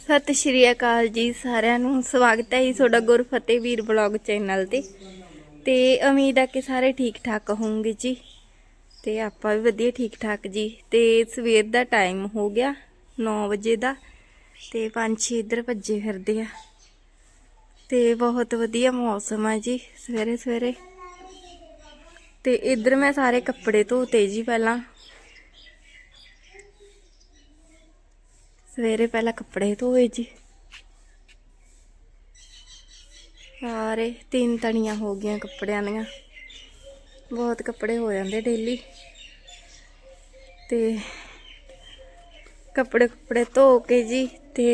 ਸਤਿ ਸ਼੍ਰੀ ਅਕਾਲ ਜੀ ਸਾਰਿਆਂ ਨੂੰ। ਸਵਾਗਤ ਹੈ ਜੀ ਤੁਹਾਡਾ ਗੁਰਫਤਿਹ ਵੀਰ ਬਲੌਗ ਚੈਨਲ ਤੇ। ਤੇ ਉਮੀਦ ਹੈ ਕਿ ਸਾਰੇ ਠੀਕ ਠਾਕ ਹੋਵੋਗੇ ਜੀ। ਤੇ ਆਪਾਂ ਵੀ ਵਧੀਆ ਠੀਕ ਠਾਕ ਜੀ। ਤੇ ਸਵੇਰ ਦਾ ਟਾਈਮ ਹੋ ਗਿਆ 9 ਵਜੇ ਦਾ। ਤੇ ਪੰਛੀ ਇੱਧਰ ਭੱਜੇ ਫਿਰਦੇ ਆ। ਤੇ ਬਹੁਤ ਵਧੀਆ ਮੌਸਮ ਆ ਜੀ ਸਵੇਰੇ ਸਵੇਰੇ ਤੇ ਇੱਧਰ ਮੈਂ ਸਾਰੇ ਕੱਪੜੇ ਧੋਤੇ ਜੀ ਪਹਿਲਾਂ। ਸਵੇਰੇ ਪਹਿਲਾਂ ਕੱਪੜੇ ਧੋਏ ਜੀ। ਸਾਰੇ ਤਿੰਨ ਤਣੀਆਂ ਹੋ ਗਈਆਂ ਕੱਪੜਿਆਂ ਦੀਆਂ। ਬਹੁਤ ਕੱਪੜੇ ਹੋ ਜਾਂਦੇ ਡੇਲੀ ਤੇ ਕੱਪੜੇ ਕੱਪੜੇ ਧੋ ਕੇ ਜੀ ਤੇ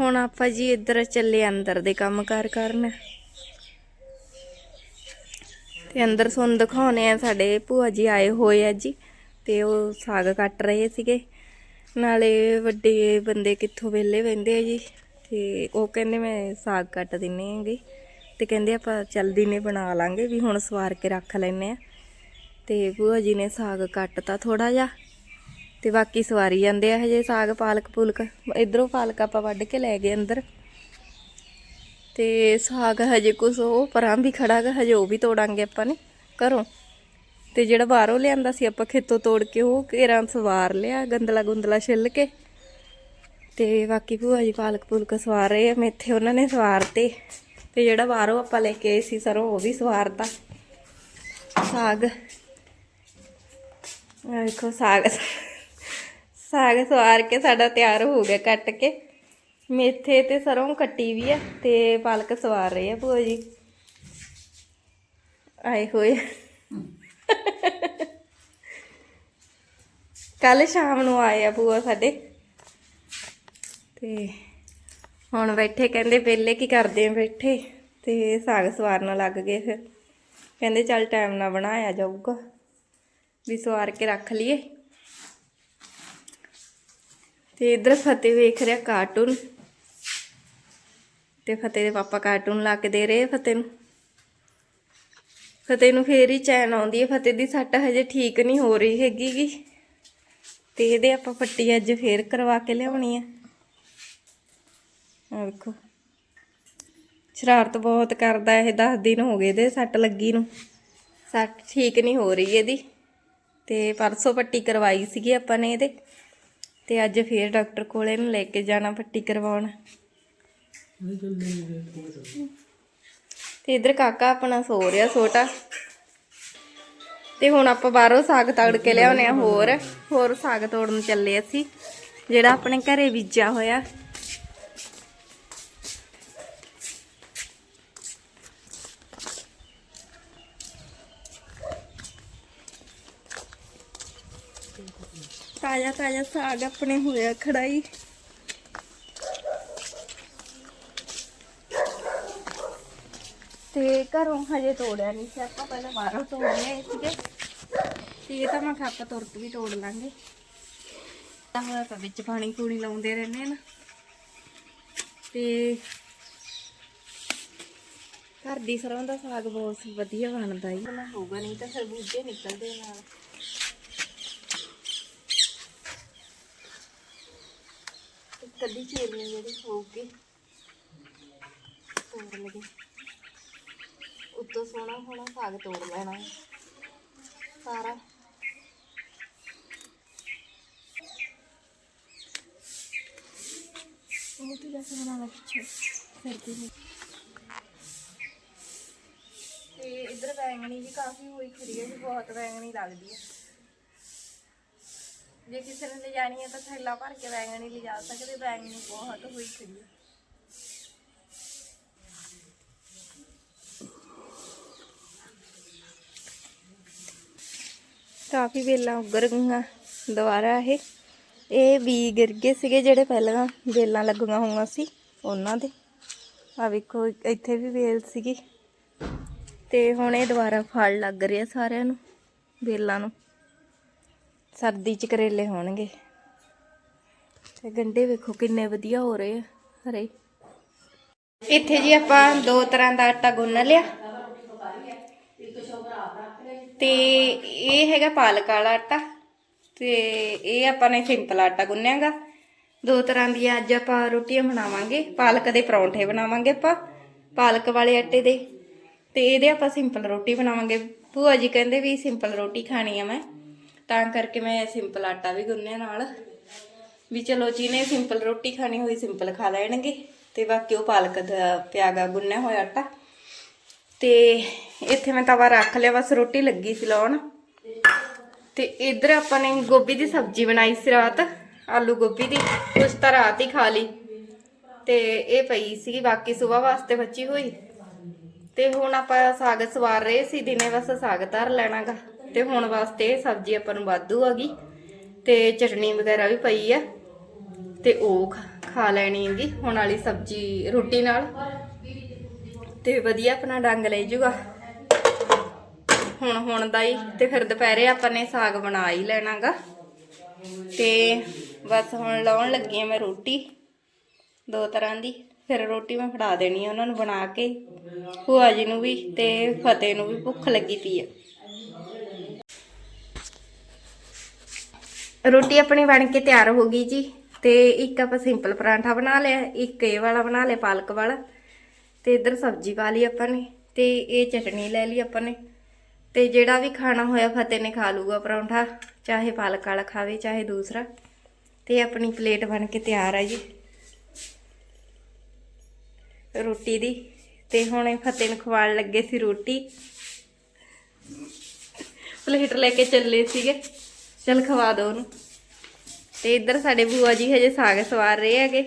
ਹੁਣ ਆਪਾਂ ਜੀ ਇੱਧਰ ਚੱਲੇ ਅੰਦਰ ਦੇ ਕੰਮ ਕਾਰ ਕਰਨ। ਤੇ ਅੰਦਰ ਤੁਹਾਨੂੰ ਦਿਖਾਉਣੇ ਆ ਸਾਡੇ ਭੂਆ ਜੀ ਆਏ ਹੋਏ ਆ ਜੀ। ਤੇ ਉਹ ਸਾਗ ਕੱਟ ਰਹੇ ਸੀਗੇ। ਨਾਲੇ ਵੱਡੇ ਬੰਦੇ ਕਿੱਥੋਂ ਵਿਹਲੇ ਬਹਿੰਦੇ ਆ ਜੀ, ਤੇ ਉਹ ਕਹਿੰਦੇ ਮੈਂ ਸਾਗ ਕੱਟ ਦਿੰਨੇ ਆਂਗੇ ਤੇ ਕਹਿੰਦੇ ਆਪਾਂ ਚਲਦੀ ਨੇ ਬਣਾ ਲਾਂਗੇ ਵੀ ਹੁਣ ਸਵਾਰ ਕੇ ਰੱਖ ਲੈਨੇ ਆ। ਤੇ ਭੂਆ ਜੀ ਨੇ ਸਾਗ ਕੱਟਤਾ ਥੋੜਾ ਜਿਹਾ, ਤੇ ਬਾਕੀ ਸਵਾਰੀ ਜਾਂਦੇ ਆ ਹਜੇ ਸਾਗ ਪਾਲਕ ਪੁਲਕ, ਇਧਰੋਂ ਪਾਲਕ ਆਪਾਂ ਵੱਢ ਕੇ ਲੈ ਗਏ ਅੰਦਰ। ਤੇ ਸਾਗ ਹਜੇ ਕੁਛ ਉਹ ਪਰਾਂ ਵੀ ਖੜਾ ਗਾ, ਹਜੇ ਉਹ ਵੀ ਤੋੜਾਂਗੇ ਆਪਾਂ ਨੇ ਘਰੋਂ। ਤੇ ਜਿਹੜਾ ਬਾਹਰੋਂ ਲਿਆਂਦਾ ਸੀ ਆਪਾਂ ਖੇਤੋਂ ਤੋੜ ਕੇ ਉਹ ਘੇਰਾਂ ਸਵਾਰ ਲਿਆ, ਗੰਦਲਾ ਗੁੰਦਲਾ ਛਿੱਲ ਕੇ। ਤੇ ਬਾਕੀ ਭੂਆ ਜੀ ਪਾਲਕ ਪੁਲਕ ਸਵਾਰ ਰਹੇ ਆ, ਮੇਥੇ ਉਹਨਾਂ ਨੇ ਸਵਾਰਤੇ। ਤੇ ਜਿਹੜਾ ਬਾਹਰੋਂ ਆਪਾਂ ਲੈ ਕੇ ਆਏ ਸੀ ਸਰੋਂ, ਉਹ ਵੀ ਸਵਾਰਤਾ। ਸਾਗ। ਆਹ ਦੇਖੋ ਸਾਗ ਸਾਗ ਸਵਾਰ ਕੇ ਸਾਡਾ ਤਿਆਰ ਹੋ ਗਿਆ ਕੱਟ ਕੇ। ਮੇਥੇ ਤੇ ਸਰੋਂ ਕੱਟੀ ਵੀ ਆ ਤੇ ਪਾਲਕ ਸਵਾਰ ਰਹੇ ਆ ਭੂਆ ਜੀ। ਆਏ ਹੋਏ। ਕੱਲ ਸ਼ਾਮ ਨੂੰ ਆਏ ਆ ਭੂਆ ਸਾਡੇ। ਤੇ ਹੁਣ ਬੈਠੇ, ਕਹਿੰਦੇ ਪਹਿਲੇ ਕੀ ਕਰਦੇ ਆ ਬੈਠੇ। ਤੇ ਸਾਗ ਸਵਾਰਨ ਲੱਗ ਗਏ ਫਿਰ। ਕਹਿੰਦੇ ਚੱਲ ਟਾਈਮ ਨਾਲ ਬਣਾਇਆ ਜਾਊਗਾ। ਵੀ ਸਵਾਰ ਕੇ ਰੱਖ ਲਈਏ। ਤੇ ਇਧਰ ਫਤਿਹ ਵੇਖ ਰਿਹਾ ਕਾਰਟੂਨ ਤੇ ਫਤਿਹ ਦੇ ਪਾਪਾ ਕਾਰਟੂਨ ਲਾ ਕੇ ਦੇ ਰਹੇ ਫਤਿਹ ਨੂੰ। ਫਤਿਹ ਨੂੰ ਫੇਰ ਹੀ ਚੈਨ ਆਉਂਦੀ ਹੈ। ਫਤਿਹ ਦੀ ਸੱਟ ਹਜੇ ਠੀਕ ਨਹੀਂ ਹੋ ਰਹੀ ਹੈਗੀ ਗੀ। ਤੇ ਇਹਦੇ ਆਪਾਂ ਪੱਟੀ ਅੱਜ ਫੇਰ ਕਰਵਾ ਕੇ ਲਿਆਉਣੀ ਆ। ਆ ਵੇਖੋ। ਸ਼ਰਾਰਤ ਬਹੁਤ ਕਰਦਾ ਇਹ 10 ਦਿਨ ਹੋ ਗਏ ਇਹਦੇ ਸੱਟ ਲੱਗੀ ਨੂੰ। ਸੱਟ ਠੀਕ ਨਹੀਂ ਹੋ ਰਹੀ ਇਹਦੀ। ਤੇ ਪਰਸੋਂ ਪੱਟੀ ਕਰਵਾਈ ਸੀਗੀ ਆਪਾਂ ਨੇ ਇਹਦੇ। ਤੇ ਅੱਜ ਫੇਰ ਡਾਕਟਰ ਕੋਲ ਇਹਨੂੰ ਲੈ ਕੇ ਜਾਣਾ ਪੱਟੀ ਕਰਵਾਉਣ। ਤੇ ਇਧਰ ਕਾਕਾ ਆਪਣਾ ਸੋ ਰਿਹਾ ਛੋਟਾ। ਤੇ ਹੁਣ ਆਪਾਂ ਬਾਹਰੋਂ ਸਾਗ ਤੜ ਕੇ ਲਿਆਉਨੇ ਆ ਹੋਰ। ਹੋਰ ਸਾਗ ਤੋੜਨ ਚੱਲੇ ਅਸੀਂ, ਜਿਹੜਾ ਆਪਣੇ ਘਰੇ ਬੀਜਿਆ ਹੋਇਆ। ਤਾਜ਼ਾ ਤਾਜ਼ਾ ਸਾਗ ਆਪਣੇ ਹੋਇਆ ਖੜਾਈ। ਤੇ ਘਰੋਂ ਹਜੇ ਤੋੜਿਆ ਨਹੀਂ ਸੀ ਆਪਾਂ, ਪਹਿਲਾਂ ਬਾਹਰੋਂ ਤੋੜ ਲਿਆਏ ਸੀਗੇ। ਤੇ ਇਹ ਤਾਂ ਮੈਂ ਕਿਹਾ ਤੁਰਤ ਵੀ ਤੋੜ ਲਾਂਗੇ। ਤਾਂ ਹੋਇਆ ਤਾਂ ਵਿੱਚ ਪਾਣੀ ਪੂਣੀ ਲਾਉਂਦੇ ਰਹਿੰਦੇ ਨਾ। ਤੇ ਘਰ ਦੀ ਸਰੋਂ ਦਾ ਸਾਗ ਬਹੁਤ ਵਧੀਆ ਬਣਦਾ ਹੀ ਨਾ ਹੋਊਗਾ ਨਹੀਂ ਤਾਂ ਫਿਰ ਬੂਝੇ ਨਿਕਲਦੇ ਨਾਲ। ਇੱਕ ਕਦੀ ਜਿਹੜੀ ਹੋਊਗੀ। ਤੋੜ ਲਗੇ ਉੱਤੋਂ ਸੋਹਣਾ ਸੋਹਣਾ ਸਾਗ ਤੋੜ ਲੈਣਾ। ਸਾਰਾ। ਉਹ ਤੇ ਜੈਸੇ ਬਣਾਣਾ ਪਿੱਛੇ ਸਰਦੀ ਨੂੰ ਤੇ ਇਧਰ ਬੈਂਗਣੀ ਵੀ ਕਾਫੀ ਹੋਈ ਖੜੀ ਹੈ ਜੀ ਬਹੁਤ ਬੈਂਗਣੀ ਲੱਗਦੀ ਹੈ। ਜੇ ਕਿਸੇ ਨੇ ਲਿਜਾਣੀ ਹੈ ਤਾਂ ਥੈਲਾ ਭਰ ਕੇ ਬੈਂਗਣੀ ਲਿਜਾ ਸਕਦੇ, ਬੈਂਗਣੀ ਬਹੁਤ ਹੋਈ ਖੜੀ ਹੈ। ਕਾਫੀ ਵੇਲਾਂ ਉੱਗਰ ਗਈਆਂ ਦੁਬਾਰਾ ਇਹ। ਇਹ ਵੀ ਗਿਰ ਗਏ ਸੀਗੇ ਜਿਹੜੇ ਪਹਿਲਾਂ ਵੇਲਾਂ ਲੱਗੀਆਂ ਹੋਈਆਂ ਸੀ, ਉਹਨਾਂ ਦੇ। ਆ ਵੇਖੋ, ਇੱਥੇ ਵੀ ਵੇਲ ਸੀਗੀ। ਤੇ ਹੁਣ ਇਹ ਦੁਬਾਰਾ ਫਲ ਲੱਗ ਰਿਹਾ ਸਾਰਿਆਂ ਨੂੰ, ਵੇਲਾਂ ਨੂੰ। ਸਰਦੀ ਚ ਕਰੇਲੇ ਹੋਣਗੇ। ਤੇ ਗੰਡੇ ਵੇਖੋ ਕਿੰਨੇ ਵਧੀਆ ਹੋ ਰਹੇ ਆ, ਹਰੇ। ਇੱਥੇ ਜੀ ਆਪਾਂ ਦੋ ਤਰ੍ਹਾਂ ਦਾ ਆਟਾ ਗੁੰਨ ਲਿਆ। ਤੇ ਇਹ ਹੈਗਾ ਪਾਲਕ ਵਾਲਾ ਆਟਾ ਤੇ ਇਹ ਆਪਾਂ ਨੇ ਸਿੰਪਲ ਆਟਾ ਗੁੰਨਿਆਗਾ। ਦੋ ਤਰ੍ਹਾਂ ਦੀਆਂ ਅੱਜ ਆਪਾਂ ਰੋਟੀਆਂ ਬਣਾਵਾਂਗੇ, ਪਾਲਕ ਦੇ ਪਰੌਂਠੇ ਬਣਾਵਾਂਗੇ ਆਪਾਂ, ਪਾਲਕ ਵਾਲੇ ਆਟੇ ਦੇ। ਤੇ ਇਹਦੇ ਆਪਾਂ ਸਿੰਪਲ ਰੋਟੀ ਬਣਾਵਾਂਗੇ। ਭੂਆ ਜੀ ਕਹਿੰਦੇ ਵੀ ਸਿੰਪਲ ਰੋਟੀ ਖਾਣੀ ਆ ਮੈਂ, ਤਾਂ ਕਰਕੇ ਮੈਂ ਸਿੰਪਲ ਆਟਾ ਵੀ ਗੁੰਨਿਆ ਨਾਲ। ਵੀ ਚਲੋ ਜਿਹਨੇ ਸਿੰਪਲ ਰੋਟੀ ਖਾਣੀ ਹੋਈ ਸਿੰਪਲ ਖਾ ਲੈਣਗੇ, ਤੇ ਬਾਕੀ ਉਹ ਪਾਲਕ ਦਾ ਪਿਆਗਾ ਗੁੰਨਿਆ ਹੋਇਆ ਆਟਾ। ਤੇ ਇੱਥੇ ਮੈਂ ਤਵਾ ਰੱਖ ਲਿਆ, ਬਸ ਰੋਟੀ ਲੱਗੀ ਸੀ ਲਾਉਣ। ਤੇ ਇੱਧਰ ਆਪਾਂ ਨੇ ਗੋਭੀ ਦੀ ਸਬਜ਼ੀ ਬਣਾਈ ਸੀ ਰਾਤ, ਆਲੂ ਗੋਭੀ ਦੀ, ਕੁਛ ਤਾਂ ਰਾਤ ਹੀ ਖਾ ਲਈ। ਤੇ ਇਹ ਪਈ ਸੀਗੀ, ਬਾਕੀ ਸਵੇਰ ਵਾਸਤੇ ਬਚੀ ਹੋਈ। ਤੇ ਹੁਣ ਆਪਾਂ ਸਾਗ ਸਵਾਰ ਰਹੇ ਸੀ, ਦਿਨੇ ਬਸ ਸਾਗ ਧਰ ਲੈਣਾਗਾ। ਤੇ ਹੁਣ ਵਾਸਤੇ ਇਹ ਸਬਜ਼ੀ ਆਪਾਂ ਨੂੰ ਵਾਧੂ ਆ ਗਈ। ਤੇ ਚਟਨੀ ਵਗੈਰਾ ਵੀ ਪਈ ਆ। ਤੇ ਉਹ ਖਾ- ਖਾ ਲੈਣੀ ਹੈਗੀ, ਹੁਣ ਵਾਲੀ ਸਬਜ਼ੀ ਰੋਟੀ ਨਾਲ। ਤੇ ਵਧੀਆ ਆਪਣਾ ਡੰਗ ਲੈ ਜੂਗਾ। ਹੁਣ ਹੁਣ ਦਾ ਹੀ ਤੇ ਫਿਰ ਦੁਪਹਿਰੇ ਆਪਾਂ ਨੇ ਸਾਗ ਬਣਾ ਹੀ ਲੈਣਾਗਾ। ਤੇ ਬਸ ਹੁਣ ਲਾਉਣ ਲੱਗੀ ਆ ਮੈਂ ਰੋਟੀ, ਦੋ ਤਰ੍ਹਾਂ ਦੀ। ਫਿਰ ਰੋਟੀ ਮੈਂ ਫੜਾ ਦੇਣੀ ਆ ਉਹਨਾਂ ਨੂੰ ਬਣਾ ਕੇ। ਭੂਆ ਜੀ ਨੂੰ ਵੀ ਤੇ ਫਤਿਹ ਨੂੰ ਵੀ ਭੁੱਖ ਲੱਗੀ ਪਈ ਆ। ਰੋਟੀ ਆਪਣੀ ਬਣ ਕੇ ਤਿਆਰ ਹੋ ਗਈ ਜੀ। ਤੇ ਇੱਕ ਆਪਾਂ ਸਿੰਪਲ ਪਰਾਂਠਾ ਬਣਾ ਲਿਆ, ਇੱਕ ਇਹ ਵਾਲਾ ਬਣਾ ਲਿਆ, ਪਾਲਕ ਵਾਲਾ। ਤੇ ਇੱਧਰ ਸਬਜ਼ੀ ਪਾ ਲਈ ਆਪਾਂ ਨੇ ਤੇ ਇਹ ਚਟਣੀ ਲੈ ਲਈ ਆਪਾਂ ਨੇ। ਤੇ ਜਿਹੜਾ ਵੀ ਖਾਣਾ ਹੋਇਆ ਫਤਿਹ ਨੇ ਖਾ ਲੂਗਾ ਪਰੌਂਠਾ, ਚਾਹੇ ਪਾਲਕ ਵਾਲਾ ਖਾਵੇ, ਚਾਹੇ ਦੂਸਰਾ। ਤੇ ਆਪਣੀ ਪਲੇਟ ਬਣ ਕੇ ਤਿਆਰ ਹੈ ਜੀ। ਰੋਟੀ ਦੀ। ਤੇ ਹੁਣ ਇਹ ਫਤਿਹ ਨੂੰ ਖਵਾਉਣ ਲੱਗੇ ਸੀ ਰੋਟੀ। ਪਲੇਟ ਲੈ ਕੇ ਚੱਲੇ ਸੀਗੇ। ਚਲ ਖਵਾ ਦੋ ਉਹਨੂੰ। ਤੇ ਇੱਧਰ ਸਾਡੇ ਬੂਆ ਜੀ ਹਜੇ ਸਾਗ ਸਵਾਰ ਰਹੇ ਹੈਗੇ।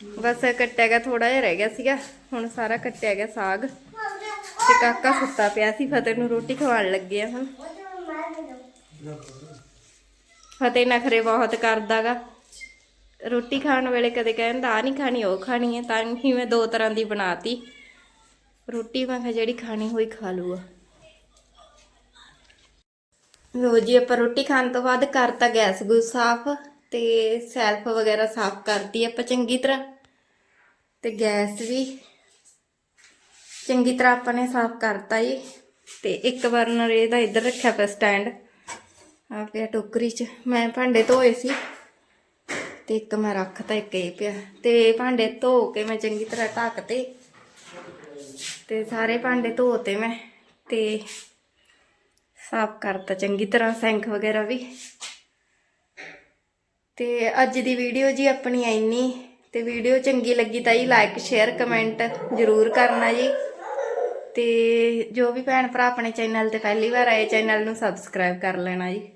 ਬਸ ਕੱਟਿਆ ਗਿਆ ਥੋੜਾ ਜਿਹਾ ਰਹਿ ਗਿਆ ਸੀਗਾ, ਹੁਣ ਸਾਰਾ ਕੱਟਿਆ ਗਿਆ ਸਾਗ। ਤੇ ਕਾਕਾ ਸੁੱਤਾ ਪਿਆ ਸੀ, ਫਤਿਹ ਨੂੰ ਰੋਟੀ ਖਵਾਉਣ ਲੱਗੇ ਆ ਹੁਣ। ਫਤਿਹ ਨਖਰੇ ਬਹੁਤ ਕਰਦਾਗਾ। ਰੋਟੀ ਖਾਣ ਵੇਲੇ ਕਦੇ ਕਹਿੰਦਾ ਆ ਨਹੀਂ ਖਾਣੀ, ਉਹ ਖਾਣੀ ਹੈ ਤਾਂ ਹੀ ਮੈਂ ਦੋ ਤਰ੍ਹਾਂ ਦੀ ਬਣਾਤੀ। ਰੋਟੀ ਮੈਂ ਕਿਹਾ ਜਿਹੜੀ ਖਾਣੀ ਹੋਈ ਖਾ ਲੂਗਾ ਲੋ ਜੀ, ਆਪਾਂ ਰੋਟੀ ਖਾਣ ਤੋਂ ਬਾਅਦ ਕਰਤਾ ਗੈਸ ਗੂਸ ਸਾਫ਼ ਤੇ ਸੈਲਫ ਵਗੈਰਾ ਸਾਫ਼ ਕਰਤੀ ਆਪਾਂ ਚੰਗੀ ਤਰ੍ਹਾਂ। ਤੇ ਗੈਸ ਵੀ ਚੰਗੀ ਤਰ੍ਹਾਂ ਆਪਾਂ ਨੇ ਸਾਫ਼ ਕਰਤਾ ਜੀ। ਤੇ ਇੱਕ ਬਰਨਰ ਇਹਦਾ ਇੱਧਰ ਰੱਖਿਆ ਪਿਆ ਸਟੈਂਡ। ਆ ਪਿਆ ਟੋਕਰੀ 'ਚ। ਮੈਂ ਭਾਂਡੇ ਧੋਏ ਸੀ। ਤੇ ਇੱਕ ਮੈਂ ਰੱਖਤਾ, ਇੱਕ ਇਹ ਪਿਆ। ਤੇ ਭਾਂਡੇ ਧੋ ਕੇ ਮੈਂ ਚੰਗੀ ਤਰ੍ਹਾਂ ਢੱਕਤੇ ਤੇ। ਸਾਰੇ ਭਾਂਡੇ ਧੋਤੇ ਮੈਂ। ਤੇ ਸਾਫ਼ ਕਰਤਾ ਚੰਗੀ ਤਰ੍ਹਾਂ, ਸਿੰਕ ਵਗੈਰਾ ਵੀ। ਤੇ ਅੱਜ ਦੀ ਵੀਡੀਓ ਜੀ ਆਪਣੀ ਇੰਨੀ। ਤੇ ਵੀਡੀਓ ਚੰਗੀ ਲੱਗੀ ਤਾਂ ਜੀ ਲਾਈਕ ਸ਼ੇਅਰ ਕਮੈਂਟ ਜ਼ਰੂਰ ਕਰਨਾ ਜੀ। ਤੇ ਜੋ ਵੀ ਭੈਣ ਭਰਾ ਆਪਣੇ ਚੈਨਲ ਤੇ ਪਹਿਲੀ ਵਾਰ ਆਏ ਚੈਨਲ ਨੂੰ ਸਬਸਕ੍ਰਾਈਬ ਕਰ ਲੈਣਾ ਜੀ।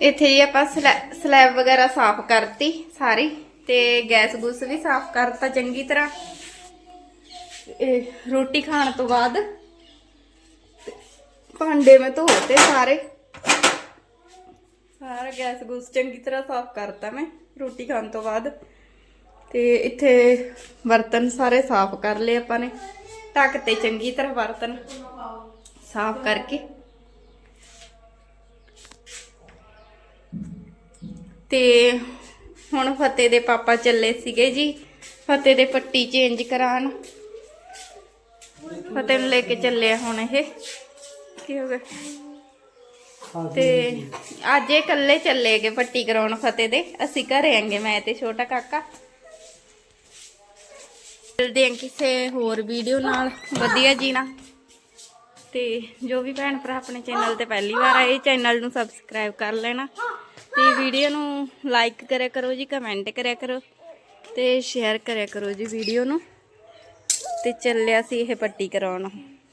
ਇੱਥੇ ਜੀ ਆਪਾਂ ਸਲੈ- ਸਲੈਬ ਵਗੈਰਾ ਸਾਫ਼ ਕਰਤੀ ਸਾਰੀ ਤੇ ਗੈਸ ਗੂਸ ਵੀ ਸਾਫ਼ ਕਰਤਾ ਚੰਗੀ ਤਰ੍ਹਾਂ। ਰੋਟੀ ਖਾਣ ਤੋਂ ਬਾਅਦ ਭਾਂਡੇ ਮੈਂ ਧੋਤੇ ਸਾਰੇ। ਸਾਰਾ ਗੈਸ ਗੂਸ ਚੰਗੀ ਤਰ੍ਹਾਂ ਸਾਫ਼ ਕਰਤਾ ਮੈਂ ਰੋਟੀ ਖਾਣ ਤੋਂ ਬਾਅਦ। ਤੇ ਇੱਥੇ ਬਰਤਨ ਸਾਰੇ ਸਾਫ਼ ਕਰ ਲਏ ਆਪਾਂ ਨੇ। ਢੱਕ ਤੇ ਚੰਗੀ ਤਰ੍ਹਾਂ ਬਰਤਨ ਸਾਫ਼ ਕਰਕੇ। ਤੇ ਹੁਣ ਫਤਿਹ ਦੇ ਪਾਪਾ ਚੱਲੇ ਸੀਗੇ ਜੀ। ਫਤਿਹ ਦੇ ਪੱਟੀ ਚੇਂਜ ਕਰਾਉਣ। ਫਤਿਹ ਨੂੰ ਲੈ ਕੇ ਚੱਲੇ ਹੁਣ ਇਹ। ਕੀ ਹੋ ਗਿਆ? ਤੇ ਅੱਜ ਇਹ ਇਕੱਲੇ ਚੱਲੇਗੇ ਪੱਟੀ ਕਰਾਉਣ ਫਤਿਹ ਦੇ। ਅਸੀਂ ਘਰੇ ਆਂਗੇ ਮੈਂ ਤੇ ਛੋਟਾ ਕਾਕਾ। ਮਿਲਦੇ ਹਾਂ ਕਿਸੇ ਹੋਰ ਵੀਡੀਓ ਨਾਲ। ਵਧੀਆ ਜੀ ਨਾ। ਤੇ ਜੋ ਵੀ ਭੈਣ ਭਰਾ ਆਪਣੇ ਚੈਨਲ ਤੇ ਪਹਿਲੀ ਵਾਰ ਆਏ ਚੈਨਲ ਨੂੰ ਸਬਸਕ੍ਰਾਈਬ ਕਰ ਲੈਣਾ। ਤੇ ਵੀਡੀਓ ਨੂੰ ਲਾਈਕ ਕਰਿਆ ਕਰੋ ਜੀ ਕਮੈਂਟ ਕਰਿਆ ਕਰੋ। ਤੇ ਸ਼ੇਅਰ ਕਰਿਆ ਕਰੋ ਜੀ ਵੀਡੀਓ ਨੂੰ। ਤੇ ਚੱਲਿਆ ਸੀ ਇਹ ਪੱਟੀ ਕਰਾਉਣ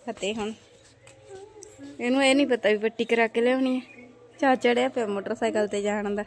ਫਤਿਹ ਹੁਣ। ਇਹਨੂੰ ਇਹ ਨਹੀਂ ਪਤਾ ਵੀ ਪੱਟੀ ਕਰਾ ਕੇ ਲਿਆਉਣੀ ਹੈ। ਚਾ ਚੜਿਆ ਪਿਆ ਮੋਟਰਸਾਈਕਲ ਤੇ ਜਾਣ ਦਾ।